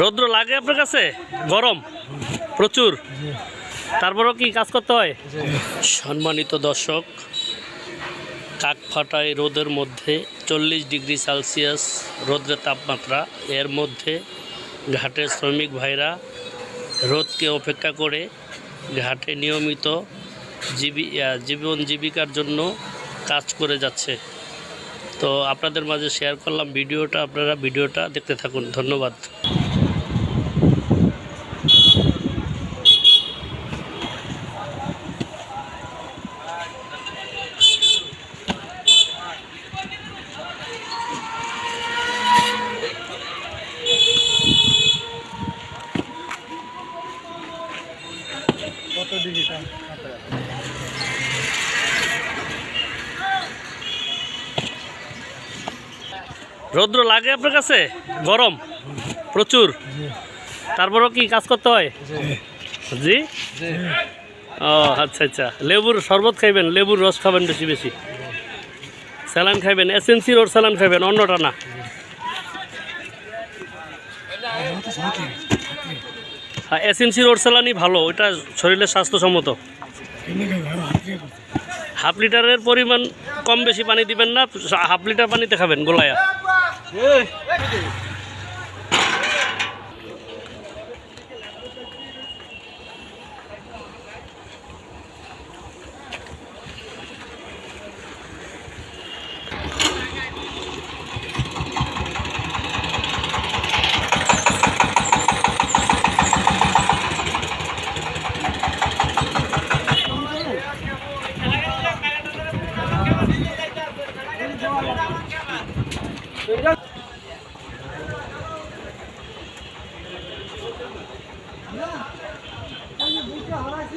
রৌদ্র লাগে আপনার কাছে? গরম? প্রচুর? তারপরও কি কাজ করতে হয়? সম্মানিত দর্শক কাক ফাটায় রোদের মধ্যে চল্লিশ ডিগ্রি সেলসিয়াস রোদ্রের তাপমাত্রা। এর মধ্যে ঘাটের শ্রমিক ভাইরা রোদকে অপেক্ষা করে ঘাটে নিয়মিত জীবী জীবন জীবিকার জন্য কাজ করে যাচ্ছে। তো আপনাদের মাঝে শেয়ার করলাম, ভিডিওটা আপনারা ভিডিওটা দেখতে থাকুন। ধন্যবাদ। রৌদ্র লাগে আপনার কাছে? গরম? প্রচুর? তারপরও কি কাজ করতে হয়? জি? ও আচ্ছা আচ্ছা। লেবুর শরবত খাইবেন, লেবুর রস খাবেন বেশি বেশি। স্যালান খাইবেন, এসএনসি রোড স্যালান খাইবেন, অন্যটা না। হ্যাঁ এসএনসি রোড স্যালানই ভালো ওটা শরীরের স্বাস্থ্যসম্মত। হাফ লিটারের পরিমাণ কম বেশি পানি দিবেন না, হাফ লিটার পানিতে খাবেন, গোলায়া। Lihat.